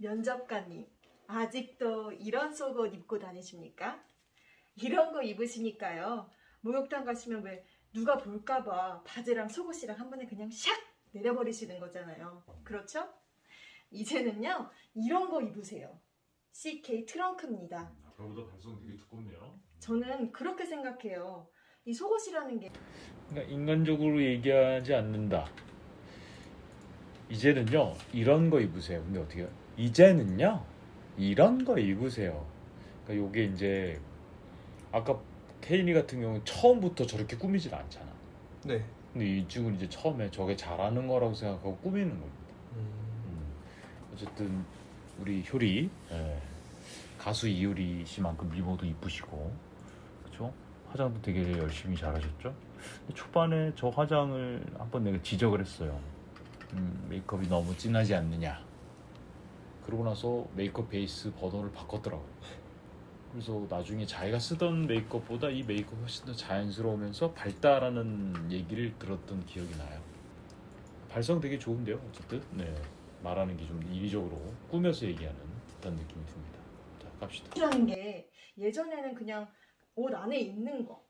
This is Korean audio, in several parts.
면접관님, 아직도 이런 속옷 입고 다니십니까? 이런 거 입으시니까요. 목욕탕 가시면 왜 누가 볼까봐 바지랑 속옷이랑 한 번에 그냥 샥 내려버리시는 거잖아요. 그렇죠? 이제는요, 이런 거 입으세요. CK 트렁크입니다. 아까보다 발성 되게 두껍네요. 저는 그렇게 생각해요. 이 속옷이라는 게 그러니까 인간적으로 얘기하지 않는다. 이제는요 이런 거 입으세요. 근데 어떻게? 이제는요 이런 거 입으세요. 그러니까 요게 이제 아까 케인이 같은 경우는 처음부터 저렇게 꾸미질 않잖아. 네. 근데 이 친구는 이제 처음에 저게 잘하는 거라고 생각하고 꾸미는 겁니다. 음, 음, 어쨌든 우리 효리 예, 가수 이효리 씨만큼 미모도 이쁘시고 그렇죠? 화장도 되게 열심히 잘하셨죠? 초반에 저 화장을 한번 내가 지적을 했어요. 음, 메이크업이 너무 진하지 않느냐. 그러고 나서 메이크업 베이스 번호를 바꿨더라고요. 그래서 나중에 자기가 쓰던 메이크업보다 이 메이크업이 훨씬 더 자연스러우면서 밝다라는 얘기를 들었던 기억이 나요. 발성 되게 좋은데요, 어쨌든. 네. 말하는 게 좀 이리적으로 꾸며서 얘기하는 듯한 느낌이 듭니다. 자, 갑시다. 라는 게 예전에는 그냥 옷 안에 입는 거.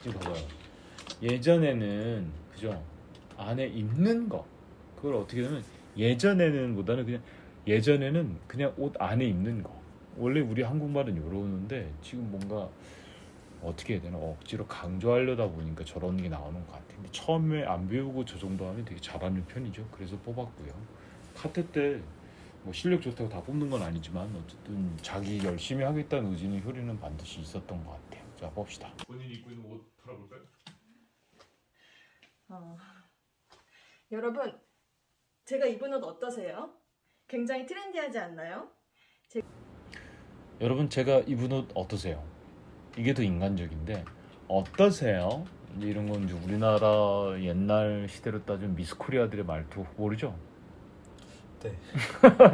지금 봐봐요. 예전에는 그죠 안에 입는 거 그걸 어떻게 하면 예전에는보다는 그냥 예전에는 그냥 옷 안에 입는 거 원래 우리 한국말은 이러는데 지금 뭔가 어떻게 해야 되나 억지로 강조하려다 보니까 저런 게 나오는 것 같아요. 근데 처음에 안 배우고 저 정도 하면 되게 잘하는 편이죠. 그래서 뽑았고요. 카트 때뭐 실력 좋다고 다 뽑는 건 아니지만 어쨌든 자기 열심히 하겠다는 의지는 효리는 반드시 있었던 것 같아요. 자 봅시다. 본인이 입고 있는 옷 풀어볼까요? 어. 여러분, 제가 입은 옷 어떠세요? 굉장히 트렌디하지 않나요? 여러분 제가 입은 옷 어떠세요? 이게 더 인간적인데 어떠세요? 이런 건 이제 우리나라 옛날 시대로 따지면 미스 코리아들의 말투 모르죠? 네.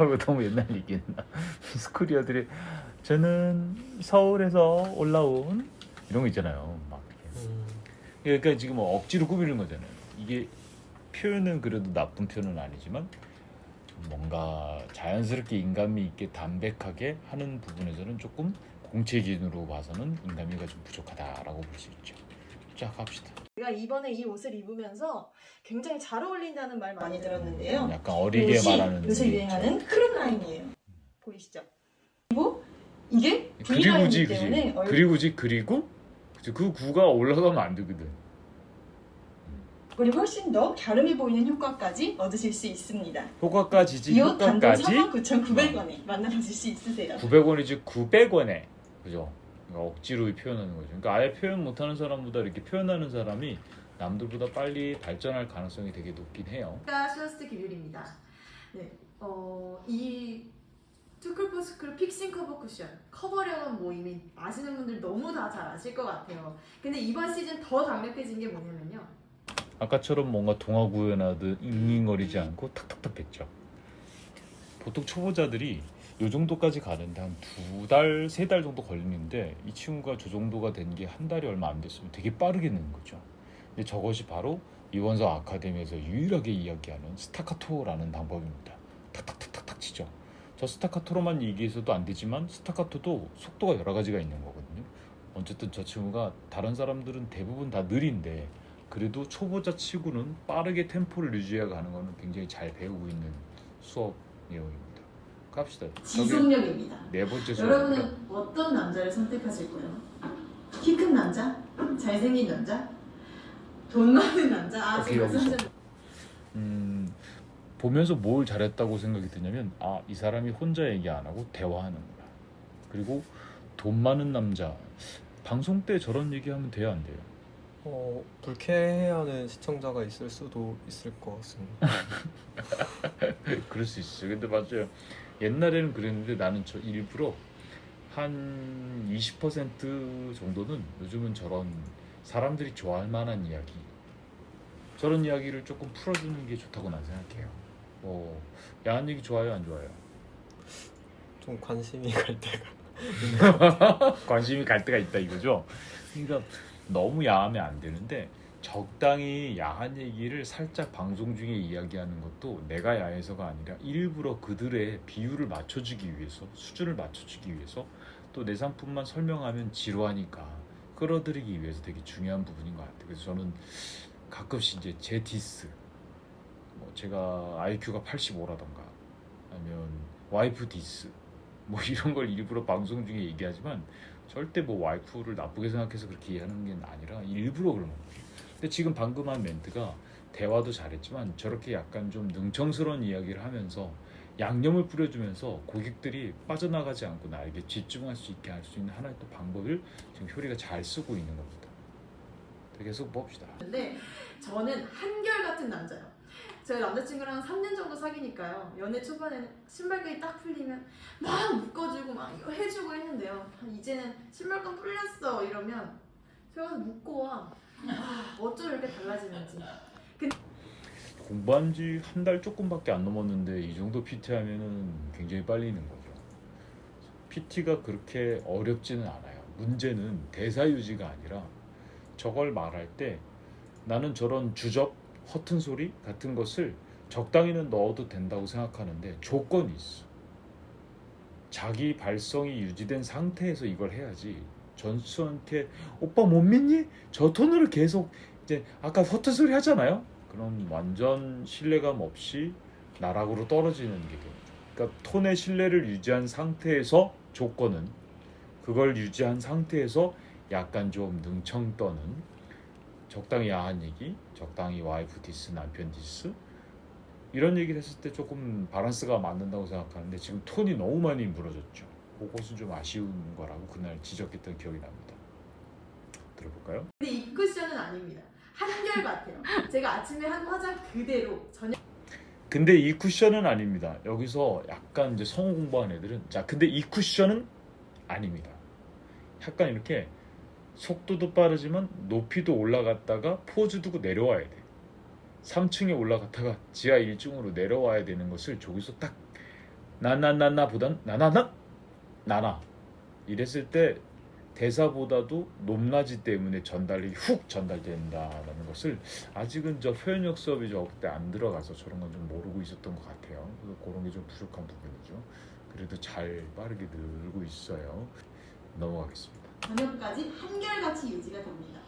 왜 너무 옛날 얘기했나? 미스 코리아들의 저는 서울에서 올라온 이런 거 있잖아요. 막 이렇게. 음, 그러니까 지금 뭐 억지로 꾸미는 거잖아요. 이게 표현은 그래도 나쁜 표현은 아니지만 뭔가 자연스럽게 인간미 있게 담백하게 하는 부분에서는 조금 공체 기준으로 봐서는 인간미가 좀 부족하다라고 볼 수 있죠. 자 갑시다. 제가 이번에 이 옷을 입으면서 굉장히 잘 어울린다는 말 많이 들었는데요. 약간 어리게 옷이 말하는 요새 유행하는 크롭 라인이에요. 보이시죠? 그리고 이게 그리고지 라인이기 그지 때문에 얼- 그리고지 그리고 그치, 그 구가 올라가면 안 되거든. 그리고 훨씬 더 갸름해 보이는 효과까지 얻으실 수 있습니다. 효과까지지 이 옷 단돈 효과까지 49,900원에 만나보실 수 있으세요. 900원이지 900원에 그죠? 그러니까 억지로 표현하는 거죠. 그러니까 아예 표현 못하는 사람보다 이렇게 표현하는 사람이 남들보다 빨리 발전할 가능성이 되게 높긴 해요. 슈어스트 기뷰입니다. 네, 어, 이 투쿨포스쿨 픽싱 커버 쿠션 커버력은 뭐 이미 아시는 분들 너무 다 잘 아실 것 같아요. 근데 이번 시즌 더 강력해진 게 뭐냐면요. 아까처럼 뭔가 동화 구현하듯 잉잉거리지 않고 탁탁탁 뱉죠. 보통 초보자들이 이 정도까지 가는데 한 두 달, 세 달 정도 걸리는데 이 친구가 저 정도가 된 게 한 달이 얼마 안 됐으면 되게 빠르게 는 거죠. 근데 저것이 바로 이원석 아카데미에서 유일하게 이야기하는 스타카토라는 방법입니다. 탁탁탁탁탁 치죠. 저 스타카토로만 얘기해서도 안 되지만 스타카토도 속도가 여러 가지가 있는 거거든요. 어쨌든 저 친구가 다른 사람들은 대부분 다 느린데 그래도 초보자 치고는 빠르게 템포를 유지해 가는 거는 굉장히 잘 배우고 있는 수업 내용입니다. 갑시다. 지속력입니다. 네 번째 수업입니다. 여러분은 어떤 남자를 선택하실 거예요? 키 큰 남자? 잘생긴 남자? 돈 많은 남자? 아, 지금 여기서. 말씀하신 음, 보면서 뭘 잘했다고 생각이 드냐면 아 이 사람이 혼자 얘기 안 하고 대화하는구나. 그리고 돈 많은 남자 방송 때 저런 얘기하면 돼요 안 돼요? 어, 불쾌해하는 시청자가 있을 수도 있을 것 같습니다. 그럴 수 있어요. 근데 맞아요. 옛날에는 그랬는데 나는 저 일부러 한 20% 정도는 요즘은 저런 사람들이 좋아할 만한 이야기 저런 이야기를 조금 풀어주는 게 좋다고 난 생각해요. 뭐 야한 얘기 좋아요 안 좋아요? 좀 관심이 갈 때가 관심이 갈 때가 있다 이거죠. 그러니까 너무 야하면 안 되는데 적당히 야한 얘기를 살짝 방송 중에 이야기하는 것도 내가 야해서가 아니라 일부러 그들의 비율을 맞춰주기 위해서 수준을 맞춰주기 위해서 또 내 상품만 설명하면 지루하니까 끌어들이기 위해서 되게 중요한 부분인 것 같아요. 그래서 저는 가끔씩 이제 제 디스 뭐 제가 IQ가 85라던가 아니면 와이프 디스 뭐 이런 걸 일부러 방송 중에 얘기하지만 절대 뭐 와이프를 나쁘게 생각해서 그렇게 얘기하는 게 아니라 일부러 그런 거예요. 근데 지금 방금 한 멘트가 대화도 잘했지만 저렇게 약간 좀 능청스러운 이야기를 하면서 양념을 뿌려주면서 고객들이 빠져나가지 않고 나에게 집중할 수 있게 할 수 있는 하나의 또 방법을 지금 효리가 잘 쓰고 있는 겁니다. 계속 봅시다. 근데 저는 한결 같은 남자예요. 제가 남자친구랑 3년 정도 사귀니까요. 연애 초반에는 신발끈이 딱 풀리면 막 묶어주고 막 이거 해주고 했는데요. 이제는 신발끈 풀렸어 이러면 제가 가서 묶고 와. 아, 어쩜 이렇게 달라지는지. 공부한 지 한 달 조금밖에 안 넘었는데 이 정도 PT 하면은 굉장히 빨리 있는 거죠. PT가 그렇게 어렵지는 않아요. 문제는 대사 유지가 아니라 저걸 말할 때 나는 저런 주접, 허튼 소리 같은 것을 적당히는 넣어도 된다고 생각하는데 조건이 있어. 자기 발성이 유지된 상태에서 이걸 해야지. 전수한테 오빠 못 믿니? 저 톤으로 계속 이제 아까 허튼 소리 하잖아요. 그럼 완전 신뢰감 없이 나락으로 떨어지는 게 돼요. 그러니까 톤의 신뢰를 유지한 상태에서 조건은 그걸 유지한 상태에서 약간 좀 능청 떠는 적당히 야한 얘기, 적당히 와이프 디스, 남편 디스 이런 얘기를 했을 때 조금 밸런스가 맞는다고 생각하는데 지금 톤이 너무 많이 무너졌죠. 그것은 좀 아쉬운 거라고 그날 지적했던 기억이 납니다. 들어볼까요? 근데 이 쿠션은 아닙니다. 한결 같아요. 제가 아침에 한 화장 그대로 저녁 근데 이 쿠션은 아닙니다. 여기서 약간 이제 성우 공부한 애들은 자 근데 이 쿠션은 아닙니다. 약간 이렇게 속도도 빠르지만 높이도 올라갔다가 포즈 두고 내려와야 돼. 3층에 올라갔다가 지하 1층으로 내려와야 되는 것을 저기서 딱 나나나나 보단 나나나 나나 이랬을 때 대사보다도 높낮이 때문에 전달이 훅 전달된다라는 것을 아직은 저 표현력 수업이 저 그때 안 들어가서 저런 건 좀 모르고 있었던 것 같아요. 그래서 그런 게 좀 부족한 부분이죠. 그래도 잘 빠르게 늘고 있어요. 넘어가겠습니다. 저녁까지 한결같이 유지가 됩니다.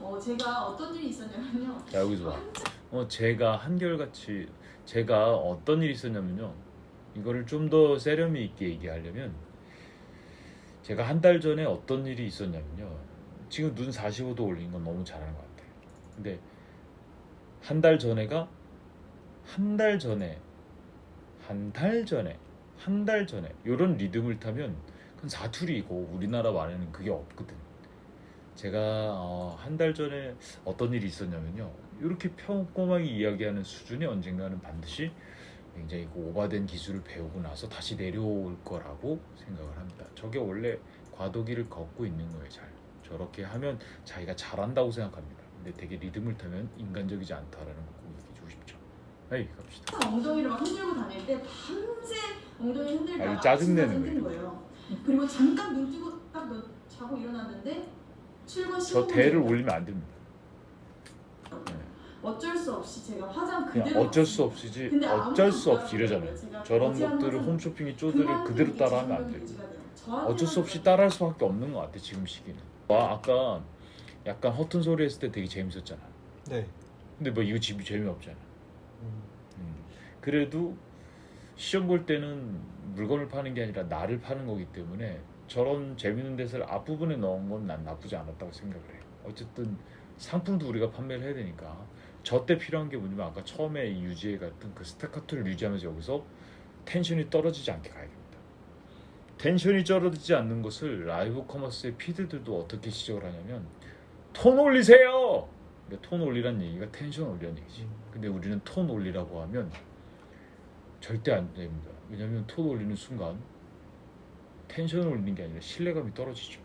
어, 제가 어떤 일이 있었냐면요. 자 여기서 봐. 어 제가 한결같이 제가 어떤 일이 있었냐면요. 이거를 좀 더 세련미 있게 얘기하려면 제가 한 달 전에 어떤 일이 있었냐면요. 지금 눈 45도 올린 건 너무 잘하는 것 같아요. 근데 한 달 전에가 한 달 전에 한 달 전에 한 달 전에 이런 리듬을 타면 사투리고 우리나라 말에는 그게 없거든. 제가 어, 한달 전에 어떤 일이 있었냐면요. 이렇게 평범하게 이야기하는 수준이 언젠가는 반드시 굉장히 그 오바된 기술을 배우고 나서 다시 내려올 거라고 생각을 합니다. 저게 원래 과도기를 걷고 있는 거예요. 잘 저렇게 하면 자기가 잘한다고 생각합니다. 근데 되게 리듬을 타면 인간적이지 않다라는 거꼭 얘기해 주고 싶죠. 에이 갑시다. 엉덩이를 막 흔들고 다닐 때 밤새 엉덩이 흔들다가 아주 짜증내는 거예요. 거예요. 그리고 잠깐 눈 뜨고 딱 너- 자고 일어났는데 출근 저 15분 대를 전에 올리면 안 됩니다. 어쩔 수 없이 제가 화장 그냥 그대로 어쩔 수. 없이지 근데 어쩔 수 없이 이러잖아요. 제가 저런 것들을 화장 홈쇼핑의 쪼들을 그대로 이게 따라하면 안 지금 돼요. 유지가 돼요. 저한테만 어쩔 수 없이. 따라할 수밖에 없는 것 같아 지금 시기는. 와 아까 약간 허튼 소리 했을 때 되게 재밌었잖아. 네. 근데 뭐 이거 집이 재미없잖아. 음, 음. 그래도 시험 볼 때는 물건을 파는 게 아니라 나를 파는 거기 때문에 저런 재밌는 데서를 앞부분에 넣은 건 난 나쁘지 않았다고 생각을 해요. 어쨌든 상품도 우리가 판매를 해야 되니까 저 때 필요한 게 뭐냐면 아까 처음에 이 유지에 같은 그 스타카토를 유지하면서 여기서 텐션이 떨어지지 않게 가야 됩니다. 텐션이 떨어지지 않는 것을 라이브 커머스의 피드들도 어떻게 지적을 하냐면 톤 올리세요. 톤 올리란 얘기가 텐션 올리란 얘기지. 근데 우리는 톤 올리라고 하면 절대 안 됩니다. 왜냐하면 톤 올리는 순간 텐션을 올리는 게 아니라 신뢰감이 떨어지죠.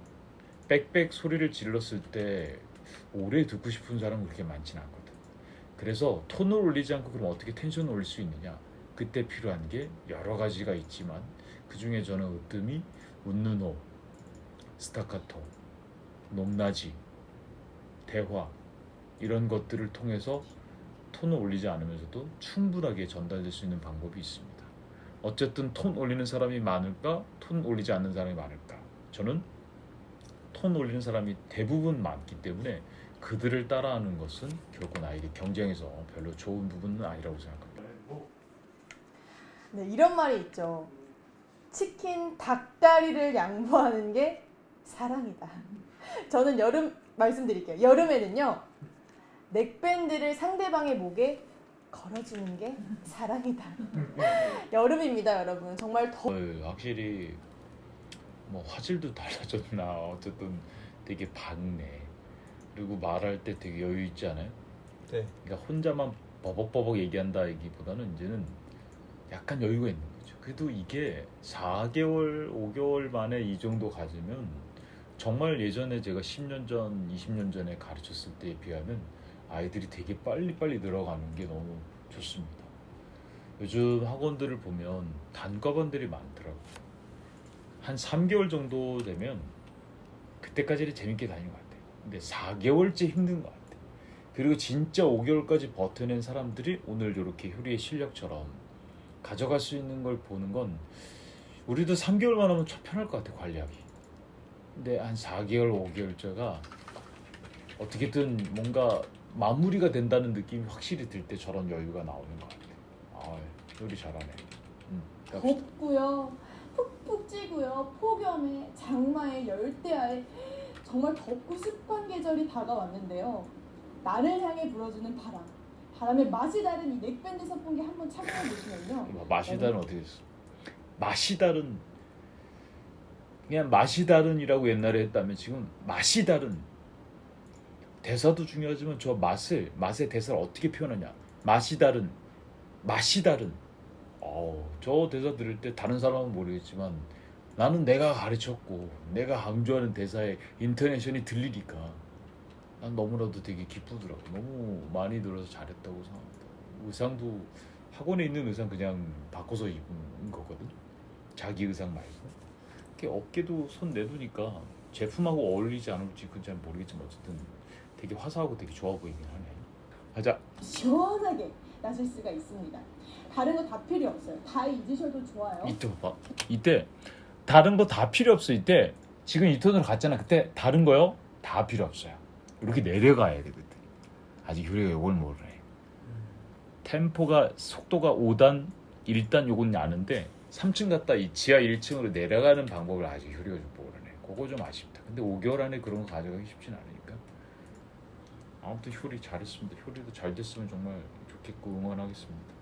빽빽 소리를 질렀을 때 오래 듣고 싶은 사람은 그렇게 많지는 않거든. 그래서 톤을 올리지 않고 그럼 어떻게 텐션을 올릴 수 있느냐? 그때 필요한 게 여러 가지가 있지만 그 중에 저는 으뜸이 웃는 호, 스타카토, 높낮이, 대화 이런 것들을 통해서 톤을 올리지 않으면서도 충분하게 전달될 수 있는 방법이 있습니다. 어쨌든 톤 올리는 사람이 많을까, 톤 올리지 않는 사람이 많을까? 저는 톤 올리는 사람이 대부분 많기 때문에 그들을 따라하는 것은 결코 나에게 경쟁에서 별로 좋은 부분은 아니라고 생각합니다. 네, 이런 말이 있죠. 치킨 닭다리를 양보하는 게 사랑이다. 저는 여름 말씀드릴게요. 여름에는요. 넥밴드를 상대방의 목에 걸어주는 게 사랑이다. 여름입니다, 여러분. 정말 더 어, 확실히 뭐 화질도 달라졌나 어쨌든 되게 밝네 그리고 말할 때 되게 여유 있지 않아요? 네. 그러니까 혼자만 버벅버벅 얘기한다기보다는 이제는 약간 여유가 있는 거죠. 그래도 이게 4개월, 5개월 만에 이 정도 가지면 정말 예전에 제가 10년 전, 20년 전에 가르쳤을 때에 비하면 아이들이 되게 빨리빨리 늘어가는 게 너무 좋습니다. 요즘 학원들을 보면 단과반들이 많더라고요. 한 3개월 정도 되면 그때까지는 재밌게 다니는 것 같아요. 근데 4개월째 힘든 것 같아요. 그리고 진짜 5개월까지 버텨낸 사람들이 오늘 이렇게 효리의 실력처럼 가져갈 수 있는 걸 보는 건 우리도 3개월만 하면 참 편할 것 같아 관리하기. 근데 한 4개월, 5개월째가 어떻게든 뭔가 마무리가 된다는 느낌이 확실히 들 때 저런 여유가 나오는 것 같아. 아, 효리 잘하네. 음, 갑시다. 덥고요, 푹푹 찌고요, 폭염에 장마에 열대야에 정말 덥고 습한 계절이 다가왔는데요. 나를 향해 불어주는 바람, 바람의 맛이 다른 이 넥밴드 선풍기 한번 착용해 보시면요. 뭐 맛이 다른 어떻게 됐어? 맛이 다른 그냥 맛이 다른이라고 옛날에 했다면 지금 맛이 다른 대사도 중요하지만 저 맛을 맛의 대사를 어떻게 표현하냐 맛이 다른 맛이 다른 어우 저 대사 들을 때 다른 사람은 모르겠지만 나는 내가 가르쳤고 내가 강조하는 대사의 인터네이션이 들리니까 난 너무나도 되게 기쁘더라고 너무 많이 들어서 잘했다고 생각합니다 의상도 학원에 있는 의상 그냥 바꿔서 입은 거거든. 자기 의상 말고. 어깨도 손 내두니까 제품하고 어울리지 않을지 그건 잘 모르겠지만 어쨌든 되게 화사하고 되게 좋아 보이긴 하네. 가자. 시원하게 나실 수가 있습니다. 다른 거 다 필요 없어요. 다 잊으셔도 좋아요. 이때 봐봐. 이때 다른 거 다 필요 없어. 이때 지금 이 톤으로 갔잖아. 그때 다른 거요? 다 필요 없어요. 이렇게 내려가야 되거든. 아직 효리가 이걸 모르네. 템포가 속도가 5단, 1단 요건 아는데 3층 갔다 이 지하 1층으로 내려가는 방법을 아직 효리가 좀 모르네. 그거 좀 아쉽다. 근데 5개월 안에 그런 거 가져가기 쉽진 않으니까. 아무튼 효리 잘했습니다. 효리도 잘 됐으면 정말 좋겠고 응원하겠습니다.